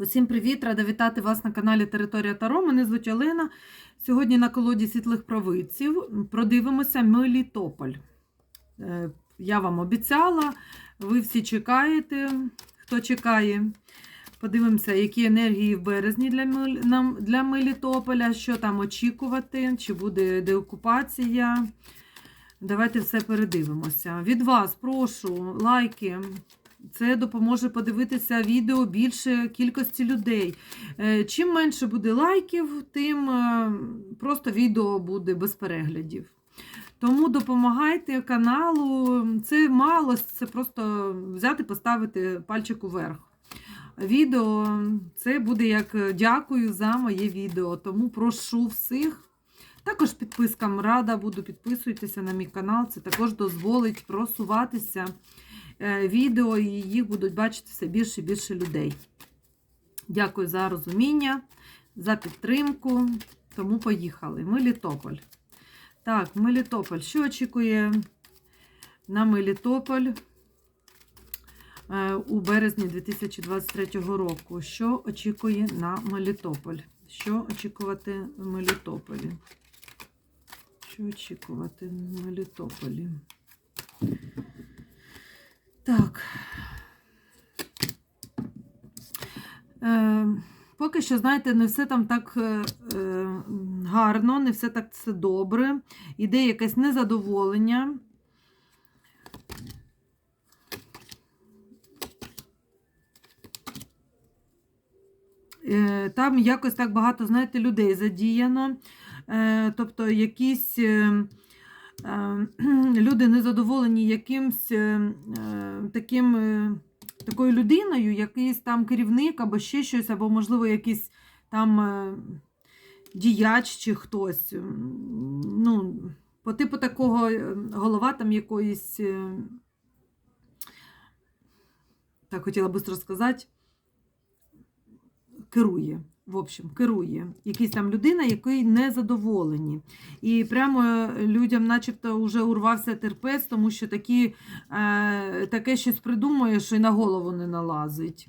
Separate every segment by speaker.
Speaker 1: Усім привіт! Рада вітати вас на каналі Територія Таро. Мене звуть Олена. Сьогодні на колоді світлих провидців продивимося Мелітополь. Е, Я вам обіцяла, ви всі чекаєте. Хто чекає? Подивимося, які енергії в березні для, для Мелітополя, що там очікувати, чи буде деокупація. Давайте все передивимося. Від вас прошу лайки. Це допоможе подивитися відео більше кількості людей. Е, Чим менше буде лайків, тим е, просто відео буде без переглядів. Тому допомагайте каналу. Це мало, це просто взяти, поставити пальчик уверх. Відео це буде як дякую за моє відео. Тому прошу всіх. Також підпискам рада буду, підписуйтеся на мій канал. Це також дозволить просуватися е, відео, і їх будуть бачити все більше і більше людей. Дякую за розуміння, за підтримку. Тому поїхали. Мелітополь. Так, Мелітополь. Що очікує на Мелітополь е, у березні 2023 року? Що очікує на Мелітополь? Що очікувати в Мелітополі? Що очікувати в Мелітополі? Так. Е, поки що, знаєте, не все там так е, е, гарно, не все так все добре. Іде якесь незадоволення. Е, Там якось так багато, знаєте, людей задіяно. Е, Тобто якісь е, люди незадоволені якимсь е, е, таким, е, такою людиною, якийсь там керівник або ще щось, або, можливо, якийсь там діяч чи хтось. Ну, по типу такого голова там якоїсь, так хотіла быстро сказати, керує. В общем, керує. Якась там людина, який не задоволені. І прямо людям начебто вже урвався терпець, тому що такі, е, таке щось придумує, що й на голову не налазить.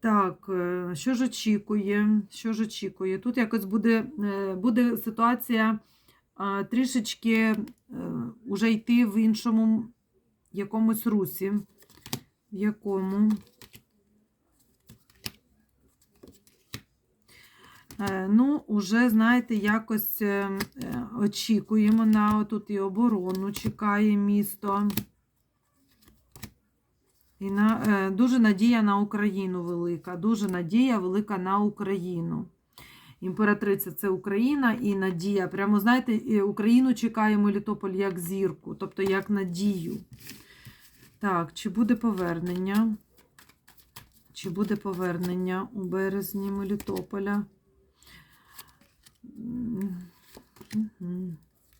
Speaker 1: Так, е, що ж очікує? Що ж очікує? Тут якось буде, е, буде ситуація е, трішечки е, уже йти в іншому якомусь русі. В якому? Ну, уже, знаєте, якось е, е, очікуємо на тут і оборону, чекає місто. І на, е, дуже надія на Україну велика. Дуже надія велика на Україну. Імператриця це Україна і надія. Прямо, знаєте, Україну чекає Мелітополь як зірку, тобто як надію. Так, чи буде повернення? Чи буде повернення у березні Мелітополя?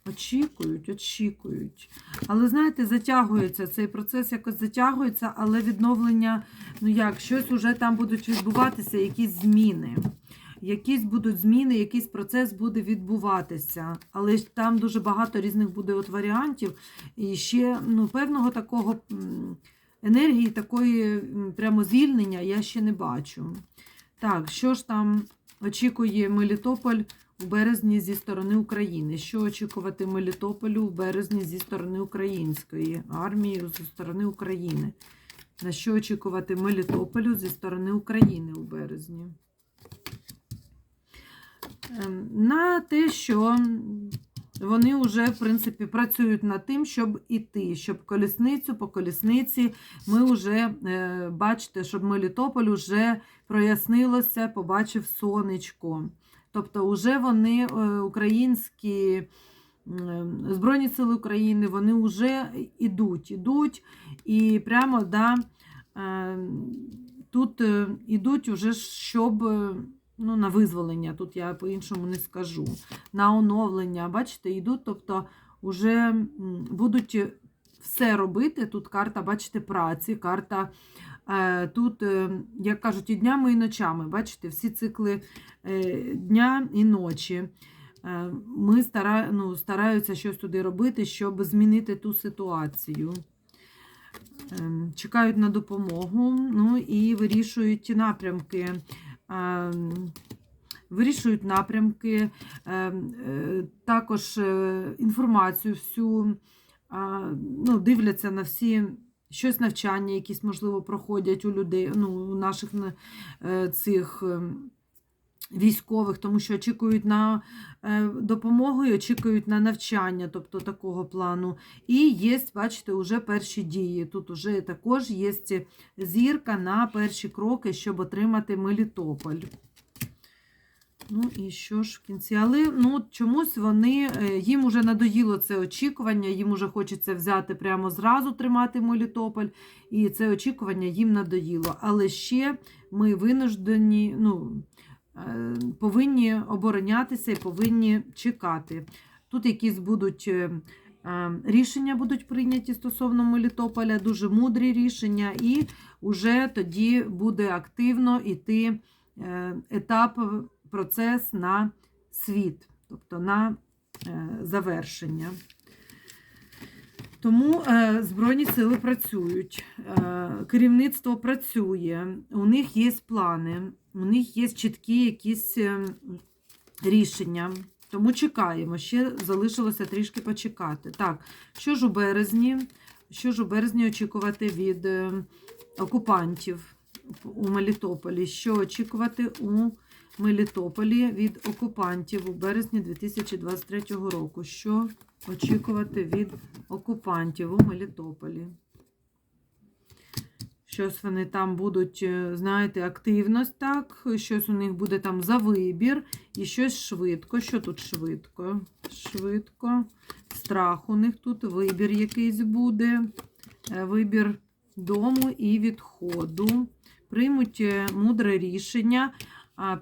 Speaker 1: Очікують, очікують. Але, знаєте, затягується цей процес, якось затягується, але відновлення, ну як, щось уже там будуть відбуватися, якісь зміни. Якісь будуть зміни, якийсь процес буде відбуватися. Але там дуже багато різних буде от варіантів. І ще ну, певного такого енергії, такої прямо звільнення я ще не бачу. Так, що ж там очікує Мелітополь у березні зі сторони України? Що очікувати Мелітополю у березні зі сторони української армії зі сторони України? На що очікувати Мелітополю зі сторони України у березні? Ем, На те, що вони вже, в принципі, працюють над тим, щоб іти, щоб колісницю по колісниці ми вже, е, бачите, щоб Мелітополь вже прояснилося, побачив сонечко. Тобто, вже вони, е, українські Збройні Сили України, вони вже ідуть, ідуть і прямо да, е, тут е, ідуть уже, щоб е, ну, на визволення, тут я по-іншому не скажу, на оновлення, бачите, йдуть, тобто вже будуть все робити. Тут карта, бачите, праці, карта е, тут, е, як кажуть, і днями, і ночами. Бачите, всі цикли е, дня і ночі. Е, Ми стара, ну, стараються щось туди робити, щоб змінити ту ситуацію. ем, чекають на допомогу, ну і вирішують напрямки. ем, Вирішують напрямки, ем, е, також е, інформацію всю, ну, дивляться на всі щось навчання, якісь, можливо, проходять у людей, ну, у наших е, цих ем, військових, тому що очікують на е, допомогу і очікують на навчання, тобто такого плану. І є, бачите, вже перші дії. Тут вже також є зірка на перші кроки, щоб отримати Мелітополь. Ну і що ж в кінці? Але ну, чомусь вони, е, їм уже надоїло це очікування, їм уже хочеться взяти прямо зразу тримати Мелітополь, і це очікування їм надоїло. Але ще ми винуждені, ну, е, повинні оборонятися і повинні чекати. Тут якісь будуть е, рішення будуть прийняті стосовно Мелітополя, дуже мудрі рішення, і вже тоді буде активно йти етап процес на світ, тобто на е, завершення. Тому е, Збройні сили працюють, е, керівництво працює, у них є плани, у них є чіткі якісь рішення. Тому чекаємо, ще залишилося трішки почекати. Так, що ж у березні? Що ж у березні очікувати від окупантів у Мелітополі? Що очікувати у Мелітополі від окупантів у березні 2023 року. Що очікувати від окупантів у Мелітополі? Щось вони там будуть, е, знаєте, активність, так, щось у них буде там за вибір, і щось швидко. Що тут швидко? Швидко. Страх у них тут, вибір якийсь буде, е, вибір дому і відходу. Приймуть е, мудре рішення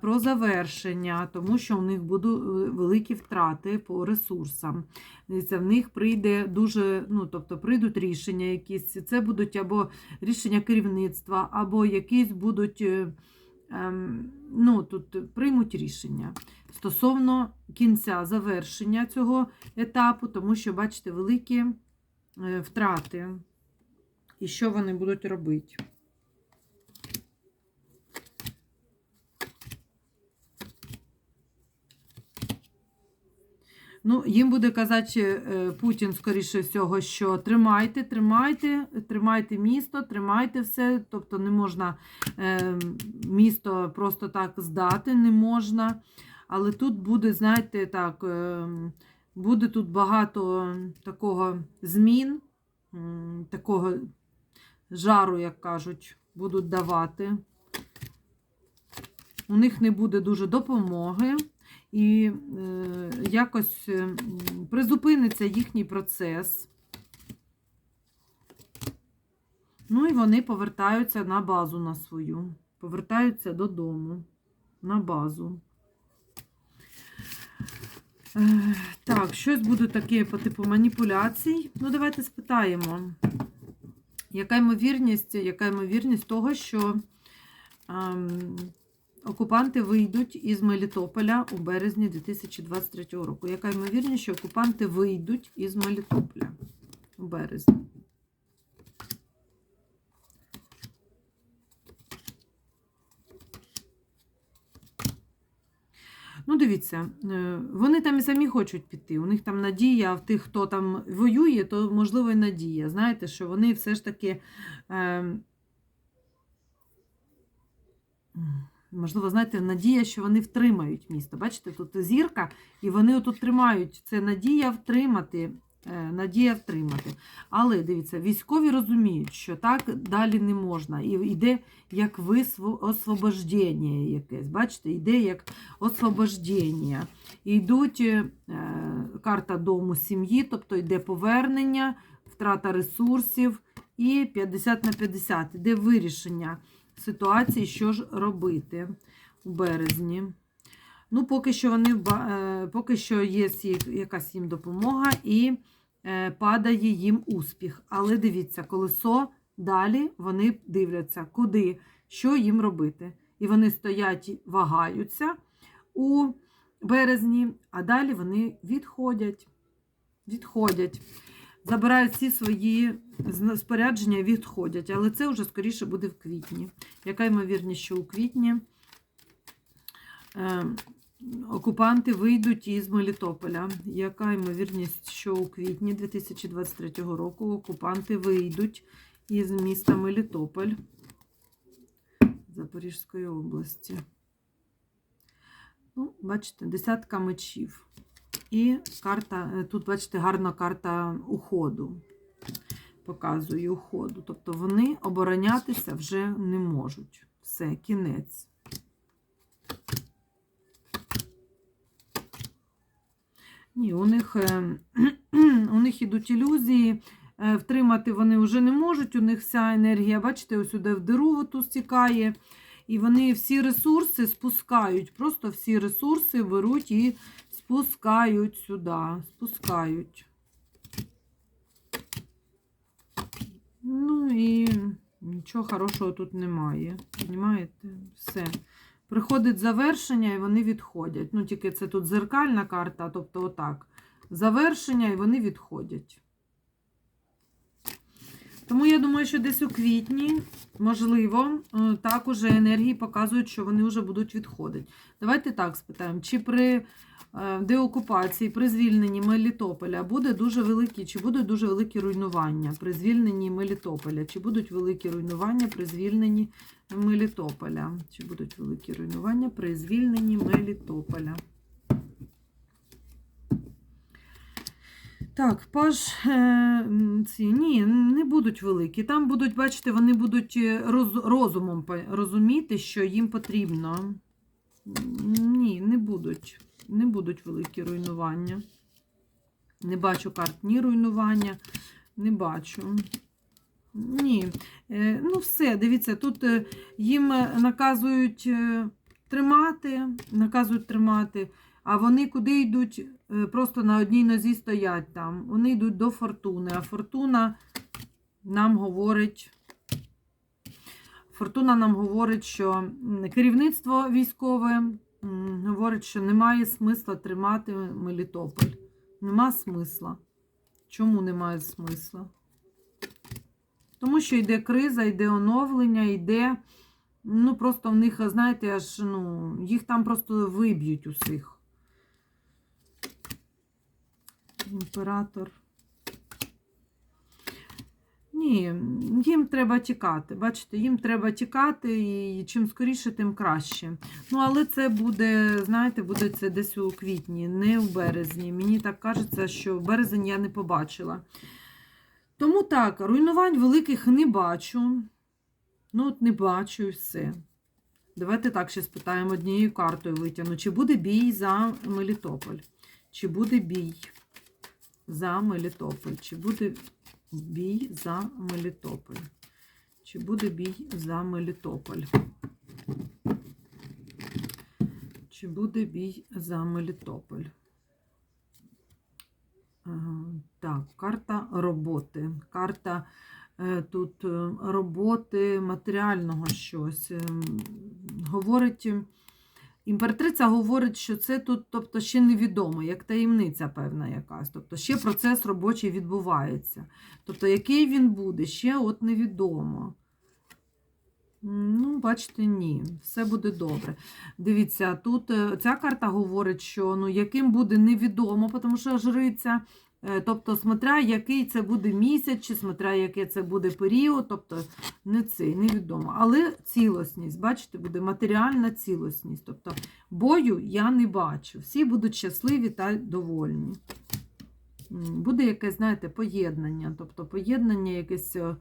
Speaker 1: про завершення, тому що у них будуть е, великі втрати по ресурсам. Дивіться, в них прийде дуже, ну, тобто прийдуть рішення якісь. Це будуть або рішення керівництва, або якісь будуть, е, ем, ну, тут приймуть рішення стосовно кінця завершення цього етапу, тому що, бачите, великі е, втрати. І що вони будуть робити? Ну, їм буде казати е, Путін, скоріше всього, що тримайте, тримайте, тримайте місто, тримайте все. Тобто не можна е, місто просто так здати, не можна. Але тут буде, знаєте, так, е, буде тут багато такого змін, такого жару, як кажуть, будуть давати. У них не буде дуже допомоги і е, якось е, призупиниться їхній процес. Ну і вони повертаються на базу на свою, повертаються додому, на базу. Е, Так, щось буде таке по типу маніпуляцій. Ну, давайте спитаємо, яка ймовірність, яка ймовірність того, що ем, окупанти вийдуть із Мелітополя у березні 2023 року. Яка ймовірність, що окупанти вийдуть із Мелітополя у березні? Ну, дивіться, е, вони там і самі хочуть піти. У них там надія, а в тих, хто там воює, то можливо і надія. Знаєте, що вони все ж таки. Е, Можливо, знаєте, надія, що вони втримають місто. Бачите, тут зірка, і вони отут тримають. Це надія втримати. е, Надія втримати. Але дивіться, військові розуміють, що так далі не можна. І йде як висво- освобождення якесь. Бачите, йде як освобождення. І йдуть е, карта дому сім'ї, тобто йде повернення, втрата ресурсів і 50 на 50. Йде вирішення ситуації, що ж робити у березні. Ну, поки що вони е, поки що є якась їм допомога і е, падає їм успіх. Але дивіться, колесо далі вони дивляться, куди, що їм робити. І вони стоять, вагаються у березні, а далі вони відходять. Відходять. Забирають всі свої спорядження і відходять. Але це вже скоріше буде в квітні. Яка ймовірність, що у квітні е, окупанти вийдуть із Мелітополя? Яка ймовірність, що у квітні 2023 року окупанти вийдуть із міста Мелітополь Запорізької області? Ну, бачите, десятка мечів. І карта, е, тут, бачите, гарна карта уходу. Показує уходу. Тобто вони оборонятися вже не можуть. Все, кінець. Ні, у них, е, у них ідуть ілюзії. е, Втримати вони вже не можуть. У них вся енергія, бачите, ось сюди в диру оту стікає. І вони всі ресурси спускають. Просто всі ресурси беруть і спускають сюди. Спускають. Ну і нічого хорошого тут немає. Понімаєте? Все. Приходить завершення і вони відходять. Ну, тільки це тут зеркальна карта, тобто отак. Завершення і вони відходять. Тому я думаю, що десь у квітні, можливо, е, так уже енергії показують, що вони вже будуть відходити. Давайте так спитаємо, чи при е, деокупації, при звільненні Мелітополя буде дуже великі, чи будуть дуже великі руйнування при звільненні Мелітополя? Чи будуть великі руйнування при звільненні Мелітополя? Чи будуть великі руйнування при звільненні Мелітополя? Так, паж е, ці ні, не будуть великі. Там будуть, бачите, вони будуть е, роз, розумом розуміти, що їм потрібно. Ні, не будуть. Не будуть великі руйнування. Не бачу карт ні руйнування, не бачу. Ні. Е, Ну, все, дивіться, тут їм наказують тримати, наказують тримати. А вони куди йдуть? Е, Просто на одній нозі стоять там. Вони йдуть до фортуни. А фортуна нам говорить. Фортуна нам говорить, що керівництво військове говорить, що немає смисла тримати Мелітополь. Нема смисла. Чому немає смисла? Тому що йде криза, йде оновлення, йде. Ну, просто в них, знаєте, аж ну, їх там просто виб'ють усіх. Імператор. Ні, їм треба тікати. Бачите, їм треба тікати, і чим скоріше, тим краще. Ну, але це буде, знаєте, буде це десь у квітні, не в березні. Мені так кажеться, що березень я не побачила. Тому так, руйнувань великих не бачу. Ну, от не бачу і все. Давайте так ще спитаємо однією картою витягну. Чи буде бій за Мелітополь? Чи буде бій за Мелітополь? Чи буде бій за Мелітополь? Чи буде бій за Мелітополь? Чи буде бій за Мелітополь? Так, карта роботи. Карта е, тут е, роботи матеріального щось. Ем, Говорить, імператриця говорить, що це тут, тобто, ще невідомо, як таємниця певна якась. Тобто ще процес робочий відбувається. Тобто, який він буде, ще от невідомо. Ну, бачите, ні, все буде добре. Дивіться, тут е, ця карта говорить, що ну, яким буде невідомо, тому що жриця, тобто, смотря який це буде місяць, чи смотря який це буде період, тобто не цей, невідомо. Але цілісність, бачите, буде матеріальна цілісність. Тобто бою я не бачу. Всі будуть щасливі та довольні. Буде якесь, знаєте, поєднання, тобто поєднання, якесь, е,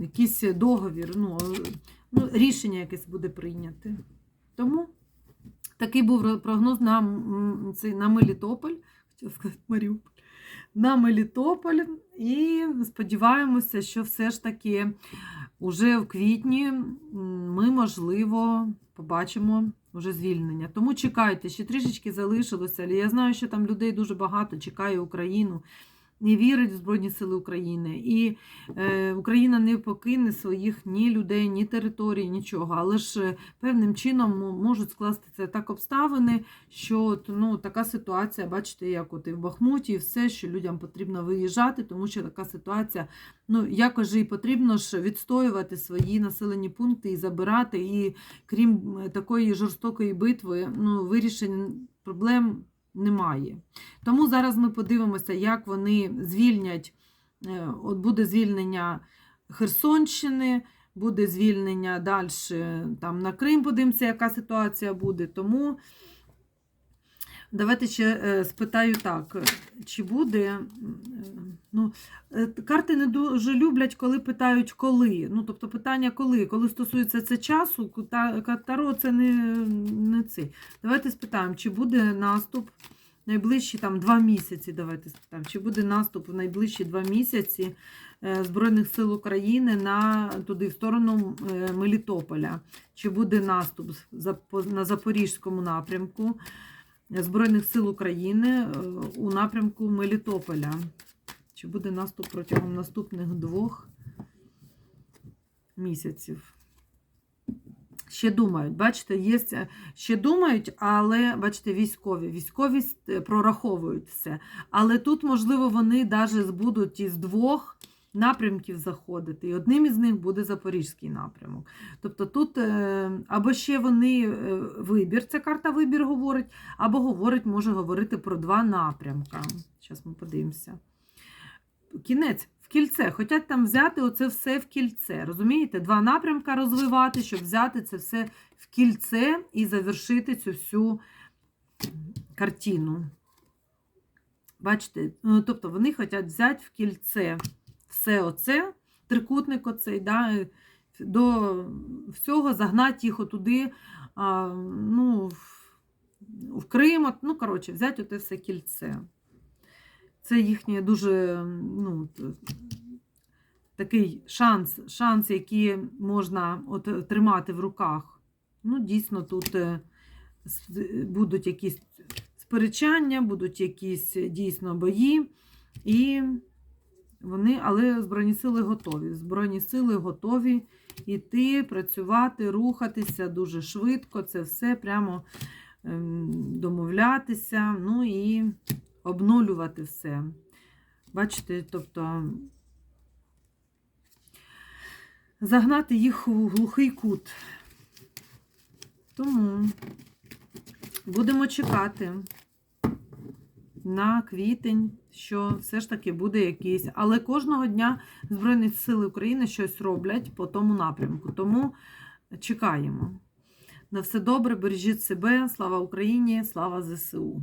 Speaker 1: якийсь договір, ну, е, ну, рішення якесь буде прийняте. Тому такий був прогноз на, на Мелітополь, хотіла сказати Маріуполь, на Мелітополь. І сподіваємося, що все ж таки уже в квітні ми, можливо, побачимо вже звільнення. Тому чекайте, ще трішечки залишилося. Але я знаю, що там людей дуже багато чекає Україну. І вірить в Збройні Сили України. І е, Україна не покине своїх ні людей, ні територій, нічого. Але ж е, певним чином можуть скластися так обставини, що ну, така ситуація, бачите, як от і в Бахмуті, і все, що людям потрібно виїжджати, тому що така ситуація, ну якось і потрібно ж відстоювати свої населені пункти і забирати. І крім е, такої жорстокої битви, ну, вирішень проблем немає. Тому зараз ми подивимося, як вони звільнять. е, От буде звільнення Херсонщини, буде звільнення далі там на Крим, подивимося, яка ситуація буде. Тому давайте ще е, спитаю так, чи буде. Ну, е, карти не дуже люблять, коли питають коли. Ну, тобто питання коли. Коли стосується це часу, Таро це не, не це. Давайте спитаємо, чи буде наступ найближчі там два місяці. Давайте спитаємо, чи буде наступ в найближчі два місяці е, Збройних сил України на туди, в сторону Мелітополя. Чи буде наступ на Запорізькому напрямку Збройних сил України е, у напрямку Мелітополя? Чи буде наступ протягом наступних двох місяців? Ще думають, бачите, є, е, ще думають, але бачите, військові. Військові е, прораховують все. Але тут, можливо, вони навіть будуть із двох напрямків заходити. І одним із них буде Запорізький напрямок. Тобто тут е, або ще вони е, вибір, ця карта вибір говорить, або говорить, може говорити про два напрямка. Зараз ми подивимося. Кінець в кільце. Хотять там взяти оце все в кільце. Розумієте? Два напрямка розвивати, щоб взяти це все в кільце і завершити цю всю картину. Бачите? Ну, Тобто вони хочуть взяти в кільце все оце, трикутник оцей, да, е, до всього загнати їх отуди, а, ну, в, Крим, ну, коротше, взяти оте все кільце. Це їхнє дуже ну, такий шанс, шанс, який можна от, тримати в руках. Ну, дійсно, тут е, будуть якісь сперечання, будуть якісь е, дійсно бої. І вони, але Збройні сили готові. Збройні сили готові йти, працювати, рухатися дуже швидко. Це все прямо ем, домовлятися. Ну і обнулювати все. Бачите, тобто загнати їх у глухий кут. Тому будемо чекати на квітень, що все ж таки буде якийсь. Але кожного дня Збройні Сили України щось роблять по тому напрямку. Тому чекаємо. На все добре, бережіть себе. Слава Україні, слава ЗСУ.